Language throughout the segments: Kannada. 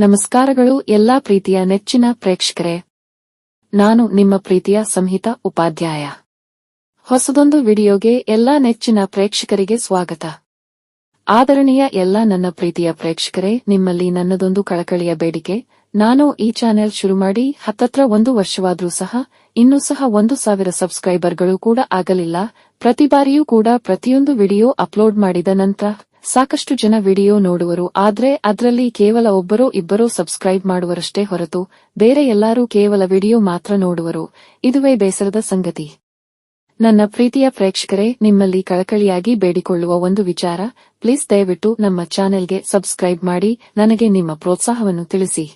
ನಮಸ್ಕಾರಗಳು ಎಲ್ಲಾ ಪ್ರೀತಿಯ ನೆಚ್ಚಿನ ಪ್ರೇಕ್ಷಕರೇ. ನಾನು ನಿಮ್ಮ ಪ್ರೀತಿಯ ಸಂಹಿತ ಉಪಾಧ್ಯಾಯ. ಹೊಸದೊಂದು ವಿಡಿಯೋಗೆ ಎಲ್ಲಾ ನೆಚ್ಚಿನ ಪ್ರೇಕ್ಷಕರಿಗೆ ಸ್ವಾಗತ. ಆದರಣೀಯ ಎಲ್ಲಾ ನನ್ನ ಪ್ರೀತಿಯ ಪ್ರೇಕ್ಷಕರೇ, ನಿಮ್ಮಲ್ಲಿ ನನ್ನದೊಂದು ಕಳಕಳಿಯ ಬೇಡಿಕೆ, ನಾನು ಈ ಚಾನೆಲ್ ಶುರು ಮಾಡಿ ಹತ್ತತ್ರ ಒಂದು ವರ್ಷವಾದರೂ ಸಹ, ಇನ್ನೂ ಸಹ ಒಂದು ಸಾವಿರ ಸಬ್ಸ್ಕ್ರೈಬರ್ಗಳು ಕೂಡ ಆಗಲಿಲ್ಲ, ಪ್ರತಿ ಬಾರಿಯೂ ಕೂಡ ಪ್ರತಿಯೊಂದು ವಿಡಿಯೋ ಅಪ್ಲೋಡ್ ಮಾಡಿದ ನಂತರ ಸಾಕಷ್ಟು ಜನ ವಿಡಿಯೋ ನೋಡುವರು, ಆದ್ರೆ ಅದರಲ್ಲಿ ಕೇವಲ ಒಬ್ಬರೋ ಇಬ್ಬರೋ ಸಬ್ಸ್ಕ್ರೈಬ್ ಮಾಡುವರಷ್ಟೇ ಹೊರತು ಬೇರೆ ಎಲ್ಲರೂ ಕೇವಲ ವಿಡಿಯೋ ಮಾತ್ರ ನೋಡುವರು. ಇದುವೇ ಬೇಸರದ ಸಂಗತಿ. ನನ್ನ ಪ್ರೀತಿಯ ಪ್ರೇಕ್ಷಕರೇ, ನಿಮ್ಮಲ್ಲಿ ಕಳಕಳಿಯಾಗಿ ಬೇಡಿಕೊಳ್ಳುವ ಒಂದು ವಿಚಾರ, ಪ್ಲೀಸ್ ದಯವಿಟ್ಟು ನಮ್ಮ ಚಾನೆಲ್ಗೆ ಸಬ್ಸ್ಕ್ರೈಬ್ ಮಾಡಿ, ನನಗೆ ನಿಮ್ಮ ಪ್ರೋತ್ಸಾಹವನ್ನು ತಿಳಿಸಿ.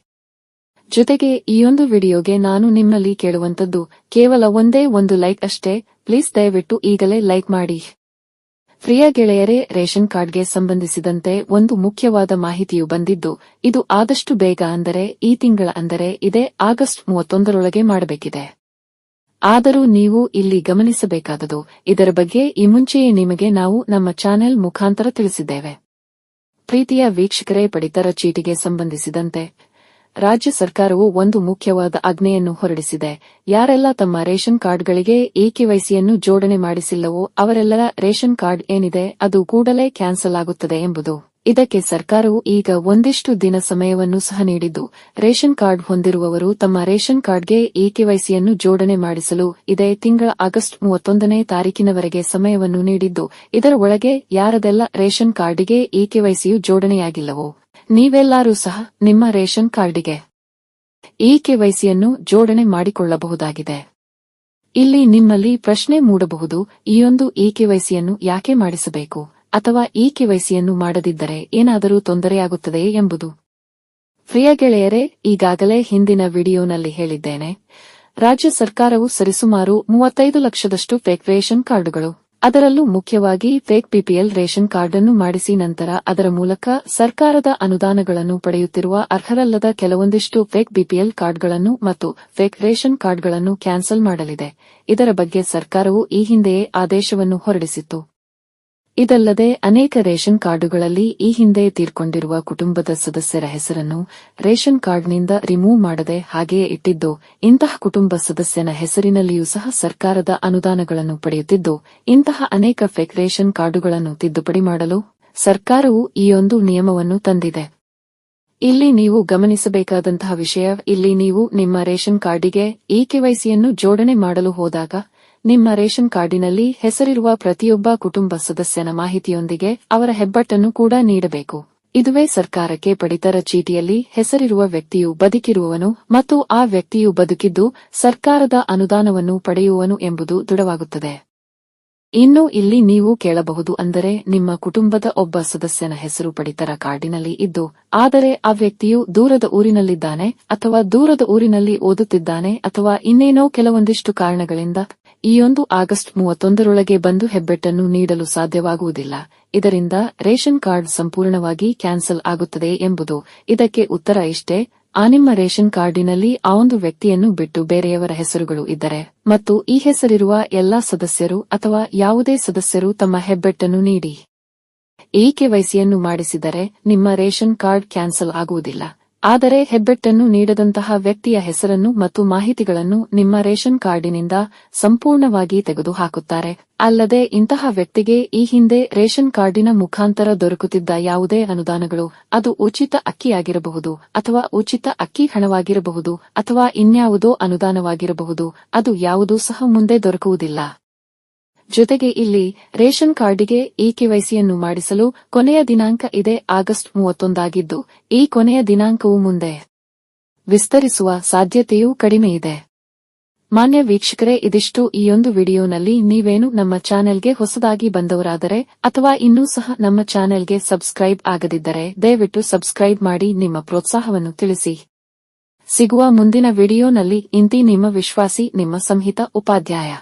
ಜೊತೆಗೆ ಈ ಒಂದು ವಿಡಿಯೋಗೆ ನಾನು ನಿಮ್ಮಲ್ಲಿ ಕೇಳುವಂತದ್ದು ಕೇವಲ ಒಂದೇ ಒಂದು ಲೈಕ್ ಅಷ್ಟೇ, ಪ್ಲೀಸ್ ದಯವಿಟ್ಟು ಈಗಲೇ ಲೈಕ್ ಮಾಡಿ. ಪ್ರಿಯ ಗೆಳೆಯರೇ, ರೇಷನ್ ಕಾರ್ಡ್ಗೆ ಸಂಬಂಧಿಸಿದಂತೆ ಒಂದು ಮುಖ್ಯವಾದ ಮಾಹಿತಿಯು ಬಂದಿದ್ದು, ಇದು ಆದಷ್ಟು ಬೇಗ ಅಂದರೆ, ಈ ತಿಂಗಳ ಅಂದರೆ ಇದೇ ಆಗಸ್ಟ್ ಮೂವತ್ತೊಂದರೊಳಗೆ ಮಾಡಬೇಕಿದೆ. ಆದರೂ ನೀವು ಇಲ್ಲಿ ಗಮನಿಸಬೇಕಾದದು, ಇದರ ಬಗ್ಗೆ ಈ ಮುಂಚೆಯೇ ನಿಮಗೆ ನಾವು ನಮ್ಮ ಚಾನೆಲ್ ಮುಖಾಂತರ ತಿಳಿಸಿದ್ದೇವೆ. ಪ್ರೀತಿಯ ವೀಕ್ಷಕರೇ, ಪಡಿತರ ಚೀಟಿಗೆ ಸಂಬಂಧಿಸಿದಂತೆ ರಾಜ್ಯ ಸರ್ಕಾರವು ಒಂದು ಮುಖ್ಯವಾದ ಆಜ್ಞೆಯನ್ನು ಹೊರಡಿಸಿದೆ. ಯಾರೆಲ್ಲ ತಮ್ಮ ರೇಷನ್ ಕಾರ್ಡ್ಗಳಿಗೆ ಎಕೆವೈಸಿಯನ್ನು ಜೋಡಣೆ ಮಾಡಿಸಿಲ್ಲವೋ ಅವರೆಲ್ಲರ ರೇಷನ್ ಕಾರ್ಡ್ ಏನಿದೆ ಅದು ಕೂಡಲೇ ಕ್ಯಾನ್ಸಲ್ ಆಗುತ್ತದೆ ಎಂಬುದು. ಇದಕ್ಕೆ ಸರ್ಕಾರವು ಈಗ ಒಂದಿಷ್ಟು ದಿನ ಸಮಯವನ್ನು ಸಹ ನೀಡಿದ್ದು. ರೇಷನ್ ಕಾರ್ಡ್ ಹೊಂದಿರುವವರು ತಮ್ಮ ರೇಷನ್ ಕಾರ್ಡ್ಗೆ ಎಕೆವೈಸಿಯನ್ನು ಜೋಡಣೆ ಮಾಡಿಸಲು ಇದೇ ತಿಂಗಳ ಆಗಸ್ಟ್ ಮೂವತ್ತೊಂದನೇ ತಾರೀಕಿನವರೆಗೆ ಸಮಯವನ್ನು ನೀಡಿದ್ದು. ಇದರ ಒಳಗೆ ಯಾರದೆಲ್ಲ ರೇಷನ್ ಕಾರ್ಡ್ಗೆ ಎಕೆವೈಸಿಯು ಜೋಡಣೆಯಾಗಿಲ್ಲವೋ ನೀವೆಲ್ಲರೂ ಸಹ ನಿಮ್ಮ ರೇಷನ್ ಕಾರ್ಡಿಗೆ ಈ ಕೆವೈಸಿಯನ್ನು ಜೋಡಣೆ ಮಾಡಿಕೊಳ್ಳಬಹುದಾಗಿದೆ? ಇಲ್ಲಿ ನಿಮ್ಮಲ್ಲಿ ಪ್ರಶ್ನೆ ಮೂಡಬಹುದು ಈಯೊಂದು ಈ ಕೆವೈಸಿಯನ್ನು ಯಾಕೆ ಮಾಡಿಸಬೇಕು, ಅಥವಾ ಈ ಕೆವೈಸಿಯನ್ನು ಮಾಡದಿದ್ದರೆ ಏನಾದರೂ ತೊಂದರೆಯಾಗುತ್ತದೆಯೇ ಎಂಬುದು. ಪ್ರಿಯ ಗೆಳೆಯರೇ, ಈಗಾಗಲೇ ಹಿಂದಿನ ವಿಡಿಯೋನಲ್ಲಿ ಹೇಳಿದ್ದೇನೆ, ರಾಜ್ಯ ಸರ್ಕಾರವು ಸರಿಸುಮಾರು ಮೂವತ್ತೈದು ಲಕ್ಷದಷ್ಟು ಫೇಕ್ ರೇಷನ್ ಕಾರ್ಡುಗಳು. ಅದರಲ್ಲೂ ಮುಖ್ಯವಾಗಿ ಫೇಕ್ ಪಿಪಿಎಲ್ ರೇಷನ್ ಕಾರ್ಡ್ ಅನ್ನು ಮಾಡಿಸಿ ನಂತರ ಅದರ ಮೂಲಕ ಸರ್ಕಾರದ ಅನುದಾನಗಳನ್ನು ಪಡೆಯುತ್ತಿರುವ ಅರ್ಹರಲ್ಲದ ಕೆಲವೊಂದಿಷ್ಟು ಫೇಕ್ ಬಿಪಿಎಲ್ ಕಾರ್ಡ್ಗಳನ್ನು ಮತ್ತು ಫೇಕ್ ರೇಷನ್ ಕಾರ್ಡ್ಗಳನ್ನು ಕ್ಯಾನ್ಸಲ್ ಮಾಡಲಿದೆ. ಇದರ ಬಗ್ಗೆ ಸರ್ಕಾರವು ಈ ಹಿಂದೆಯೇ ಆದೇಶವನ್ನು ಹೊರಡಿಸಿತ್ತು. ಇದಲ್ಲದೆ ಅನೇಕ ರೇಷನ್ ಕಾರ್ಡುಗಳಲ್ಲಿ ಈ ಹಿಂದೆ ತೀರ್ಕೊಂಡಿರುವ ಕುಟುಂಬದ ಸದಸ್ಯರ ಹೆಸರನ್ನು ರೇಷನ್ ಕಾರ್ಡ್ನಿಂದ ರಿಮೂವ್ ಮಾಡದೆ ಹಾಗೆಯೇ ಇಟ್ಟಿದ್ದು, ಇಂತಹ ಕುಟುಂಬ ಸದಸ್ಯನ ಹೆಸರಿನಲ್ಲಿಯೂ ಸಹ ಸರ್ಕಾರದ ಅನುದಾನಗಳನ್ನು ಪಡೆಯುತ್ತಿದ್ದು, ಇಂತಹ ಅನೇಕ ಫೇಕ್ ರೇಷನ್ ಕಾರ್ಡುಗಳನ್ನು ತಿದ್ದುಪಡಿ ಮಾಡಲು ಸರ್ಕಾರವು ಈ ಒಂದು ನಿಯಮವನ್ನು ತಂದಿದೆ. ಇಲ್ಲಿ ನೀವು ಗಮನಿಸಬೇಕಾದಂತಹ ವಿಷಯ, ಇಲ್ಲಿ ನೀವು ನಿಮ್ಮ ರೇಷನ್ ಕಾರ್ಡಿಗೆ ಈ ಕೆವೈಸಿಯನ್ನು ಜೋಡಣೆ ಮಾಡಲು ಹೋದಾಗ ನಿಮ್ಮ ರೇಷನ್ ಕಾರ್ಡಿನಲ್ಲಿ ಹೆಸರಿರುವ ಪ್ರತಿಯೊಬ್ಬ ಕುಟುಂಬ ಸದಸ್ಯನ ಮಾಹಿತಿಯೊಂದಿಗೆ ಅವರ ಹೆಬ್ಬಟ್ಟನ್ನು ಕೂಡ ನೀಡಬೇಕು. ಇದುವೇ ಸರ್ಕಾರಕ್ಕೆ ಪಡಿತರ ಚೀಟಿಯಲ್ಲಿ ಹೆಸರಿರುವ ವ್ಯಕ್ತಿಯು ಬದುಕಿರುವವನು ಮತ್ತು ಆ ವ್ಯಕ್ತಿಯು ಬದುಕಿದ್ದು ಸರ್ಕಾರದ ಅನುದಾನವನ್ನು ಪಡೆಯುವನು ಎಂಬುದು ದೃಢವಾಗುತ್ತದೆ. ಇನ್ನು ಇಲ್ಲಿ ನೀವು ಕೇಳಬಹುದು ಅಂದರೆ ನಿಮ್ಮ ಕುಟುಂಬದ ಒಬ್ಬ ಸದಸ್ಯನ ಹೆಸರು ಪಡಿತರ ಕಾರ್ಡಿನಲ್ಲಿ ಇದ್ದು, ಆದರೆ ಆ ವ್ಯಕ್ತಿಯು ದೂರದ ಊರಿನಲ್ಲಿದ್ದಾನೆ ಅಥವಾ ದೂರದ ಊರಿನಲ್ಲಿ ಓದುತ್ತಿದ್ದಾನೆ ಅಥವಾ ಇನ್ನೇನೋ ಕೆಲವೊಂದಿಷ್ಟು ಕಾರಣಗಳಿಂದ ಈಯೊಂದು ಆಗಸ್ಟ್ ಮೂವತ್ತೊಂದರೊಳಗೆ ಬಂದು ಹೆಬ್ಬೆಟ್ಟನ್ನು ನೀಡಲು ಸಾಧ್ಯವಾಗುವುದಿಲ್ಲ. ಇದರಿಂದ ರೇಷನ್ ಕಾರ್ಡ್ ಸಂಪೂರ್ಣವಾಗಿ ಕ್ಯಾನ್ಸಲ್ ಆಗುತ್ತದೆ ಎಂಬುದು ಇದಕ್ಕೆ ಉತ್ತರ ಇಷ್ಟೇ. ಆ ನಿಮ್ಮ ರೇಷನ್ ಕಾರ್ಡಿನಲ್ಲಿ ಆ ಒಂದು ವ್ಯಕ್ತಿಯನ್ನು ಬಿಟ್ಟು ಬೇರೆಯವರ ಹೆಸರುಗಳು ಇದ್ದರೆ ಮತ್ತು ಈ ಹೆಸರಿರುವ ಎಲ್ಲಾ ಸದಸ್ಯರು ಅಥವಾ ಯಾವುದೇ ಸದಸ್ಯರು ತಮ್ಮ ಹೆಬ್ಬೆಟ್ಟನ್ನು ನೀಡಿ. ಈ ಕೆವೈಸಿಯನ್ನು ಮಾಡಿಸಿದರೆ ನಿಮ್ಮ ರೇಷನ್ ಕಾರ್ಡ್ ಕ್ಯಾನ್ಸಲ್ ಆಗುವುದಿಲ್ಲ. ಆದರೆ ಹೆಬ್ಬೆಟ್ಟನ್ನು ನೀಡದಂತಹ ವ್ಯಕ್ತಿಯ ಹೆಸರನ್ನು ಮತ್ತು ಮಾಹಿತಿಗಳನ್ನು ನಿಮ್ಮ ರೇಷನ್ ಕಾರ್ಡಿನಿಂದ ಸಂಪೂರ್ಣವಾಗಿ ತೆಗೆದುಹಾಕುತ್ತಾರೆ. ಅಲ್ಲದೆ ಇಂತಹ ವ್ಯಕ್ತಿಗೆ ಈ ಹಿಂದೆ ರೇಷನ್ ಕಾರ್ಡಿನ ಮುಖಾಂತರ ದೊರಕುತ್ತಿದ್ದ ಯಾವುದೇ ಅನುದಾನಗಳು, ಅದು ಉಚಿತ ಅಕ್ಕಿಯಾಗಿರಬಹುದು ಅಥವಾ ಉಚಿತ ಅಕ್ಕಿ ಹಣವಾಗಿರಬಹುದು ಅಥವಾ ಇನ್ಯಾವುದೋ ಅನುದಾನವಾಗಿರಬಹುದು, ಅದು ಯಾವುದೂ ಸಹ ಮುಂದೆ ದೊರಕುವುದಿಲ್ಲ. ಜೊತೆಗೆ ಇಲ್ಲಿ ರೇಷನ್ ಕಾರ್ಡಿಗೆ ಈ ಕೆವೈಸಿಯನ್ನು ಮಾಡಿಸಲು ಕೊನೆಯ ದಿನಾಂಕ ಇದೆ ಆಗಸ್ಟ್ ಮೂವತ್ತೊಂದಾಗಿದ್ದು, ಈ ಕೊನೆಯ ದಿನಾಂಕವು ಮುಂದೆ. ವಿಸ್ತರಿಸುವ ಸಾಧ್ಯತೆಯೂ ಕಡಿಮೆಯಿದೆ ಮಾನ್ಯ ವೀಕ್ಷಕರೇ, ಇದಿಷ್ಟು ಈಯೊಂದು ವಿಡಿಯೋನಲ್ಲಿ. ನೀವೇನು ನಮ್ಮ ಚಾನೆಲ್ಗೆ ಹೊಸದಾಗಿ ಬಂದವರಾದರೆ ಅಥವಾ ಇನ್ನೂ ಸಹ ನಮ್ಮ ಚಾನೆಲ್ಗೆ ಸಬ್ಸ್ಕ್ರೈಬ್ ಆಗದಿದ್ದರೆ, ದಯವಿಟ್ಟು ಸಬ್ಸ್ಕ್ರೈಬ್ ಮಾಡಿ ನಿಮ್ಮ ಪ್ರೋತ್ಸಾಹವನ್ನು ತಿಳಿಸಿ. ಸಿಗುವ ಮುಂದಿನ ವಿಡಿಯೋನಲ್ಲಿ ಇಂತಿ ನಿಮ್ಮ ವಿಶ್ವಾಸಿ, ನಿಮ್ಮ ಸಂಹಿತ ಉಪಾಧ್ಯಾಯ.